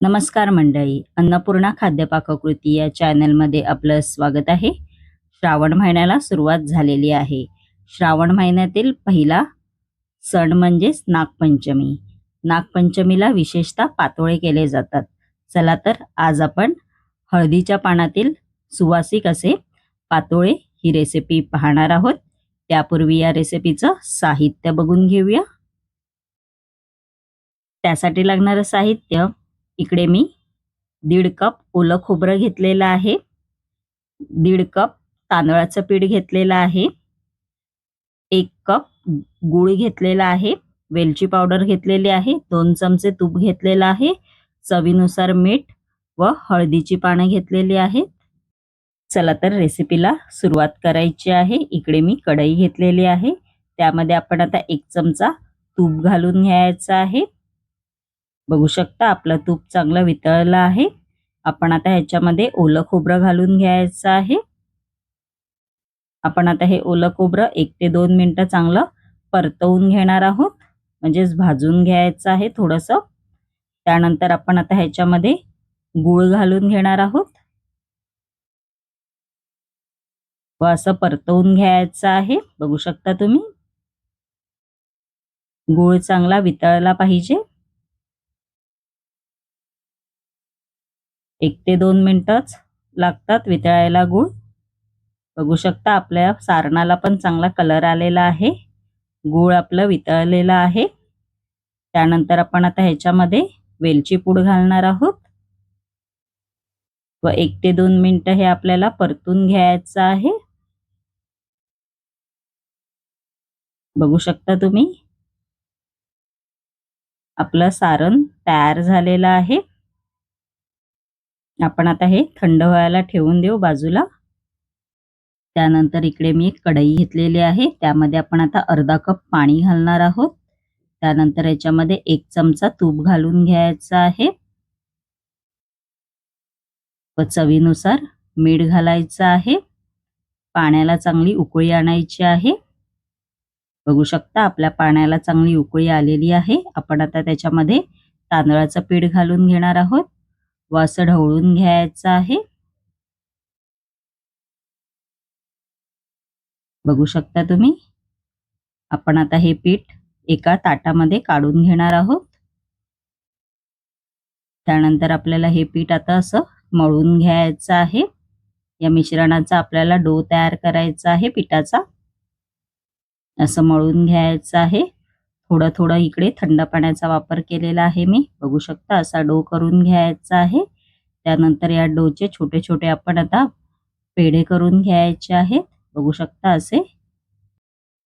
नमस्कार मंडळी अन्नपूर्णा खाद्यपाककृती या चॅनलमध्ये आपलं स्वागत आहे. श्रावण महिन्याला सुरुवात झालेली आहे. श्रावण महिन्यातील पहिला सण म्हणजेच नागपंचमी. नागपंचमीला विशेषतः पातोळे केले जातात. चला तर आज आपण हळदीच्या पानातील सुवासिक असे पातोळे ही रेसिपी पाहणार आहोत. त्यापूर्वी या रेसिपीचं साहित्य बघून घेऊया. त्यासाठी लागणारं साहित्य इकडे मी दीड कप ओलं खोबरं घेतलेलं आहे. दीड कप तांदळाचं पीठ घेतलेलं आहे. एक कप गूळ घेतलेला आहे. वेलची पावडर घेतलेली आहे. दोन चमचे तूप घेतलेलं आहे. चवीनुसार मीठ व हळदीची पानं घेतलेली आहेत. चला तर रेसिपीला सुरुवात करायची आहे. इकडे मी कढई घेतलेली आहे. त्यामध्ये आपण आता एक चमचा तूप घालून घ्यायचा आहे. बघू शकता आपलं तूप चांगलं वितळलं आहे. आपण आता ह्याच्यामध्ये ओलं खोबरं घालून घ्यायचं आहे. आपण आता हे ओलं खोबरं एक ते दोन मिनटं चांगलं परतवून घेणार आहोत. म्हणजेच भाजून घ्यायचं आहे थोडंसं. त्यानंतर आपण आता ह्याच्यामध्ये गूळ घालून घेणार आहोत. व असं परतवून घ्यायचं आहे. बघू शकता तुम्ही. गूळ चांगला वितळला पाहिजे. एक ते दोन मिनटंच लागतात वितळायला गूळ. बघू शकता आपल्या सारणाला पण चांगला कलर आलेला आहे. गूळ आपलं वितळलेलं आहे. त्यानंतर आपण आता ह्याच्यामध्ये वेलची पूड घालणार आहोत. व एक ते दोन मिनटं हे आपल्याला परतून घ्यायचं आहे. बघू शकता तुम्ही. आपलं सारण तयार झालेलं आहे. आपण आता हे थंड व्हायला ठेवून देऊ बाजूला. त्यानंतर इकडे मी एक कढई घेतलेली आहे. त्यामध्ये आपण आता अर्धा कप पाणी घालणार आहोत. त्यानंतर याच्यामध्ये एक चमचा तूप घालून घ्यायचा आहे. व चवीनुसार मीठ घालायचं आहे. पाण्याला चांगली उकळी आणायची आहे. बघू शकता आपल्या पाण्याला चांगली उकळी आलेली आहे. आपण आता त्याच्यामध्ये तांदळाचं पीठ घालून घेणार आहोत. व असं ढवळून घ्यायचं आहे. बघू शकता तुम्ही? आपण आता हे पीठ एका ताटामध्ये काढून घेणार आहोत. त्यानंतर आपल्याला हे पीठ आता असं मळून घ्यायचं आहे. या मिश्रणाचा आपल्याला डो तयार करायचा आहे पिठाचा. असं मळून घ्यायचं आहे. थोडं थोडं इकडे थंड पाण्याचा वापर केलेला आहे मी. बघू शकता असा डो करून घ्यायचा आहे. त्यानंतर या डोचे छोटे छोटे आपण आता पेढे करून घ्यायचे आहेत. बघू शकता असे.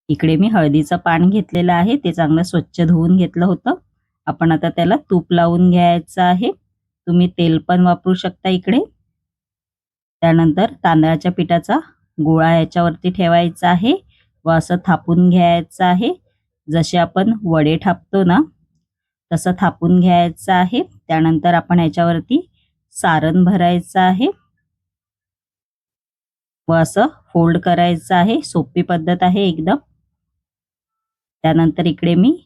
इकडे मी हळदीचं पान घेतलेलं आहे. ते चांगलं स्वच्छ धुवून घेतलं होतं. आपण आता त्याला तूप लावून घ्यायचं आहे. तुम्ही तेल पण वापरू शकता इकडे. त्यानंतर तांदळाच्या पिठाचा गोळा याच्यावरती ठेवायचा आहे. व असं थापून घ्यायचं आहे. जसे आपण वडे थापतो ना तसं थापून घ्यायचं आहे. त्यानंतर आपण ह्याच्यावरती सारण भरायचं आहे. व असं फोल्ड करायचं आहे. सोपी पद्धत आहे एकदम. त्यानंतर इकडे मी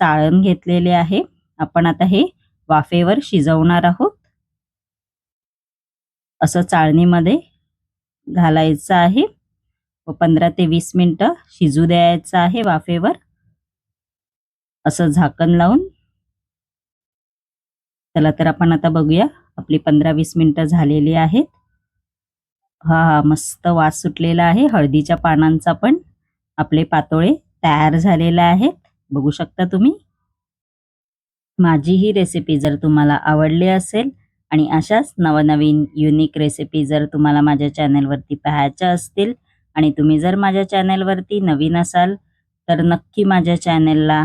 चाळण घेतलेले आहे. आपण आता हे वाफेवर शिजवणार आहोत. असं चाळणीमध्ये घालायचं आहे. व पंधरा ते वीस मिनटं शिजू द्यायचं आहे वाफेवर. असं झाकण लावून. चला तर आपण आता बघूया आपली पंधरा वीस मिनिटं झालेली आहेत. हा हा मस्त वास सुटलेला आहे. हळदीच्या पानांचा पण आपले पातोळे तयार झालेले आहेत. बघू शकता तुम्ही. माझी ही रेसिपी जर तुम्हाला आवडली असेल आणि अशाच नवनवीन युनिक रेसिपी जर तुम्हाला माझ्या चॅनलवरती पाहायच्या असतील आणि तुम्ही जर माझ्या चॅनलवरती नवीन असाल तर नक्की माझ्या चॅनलला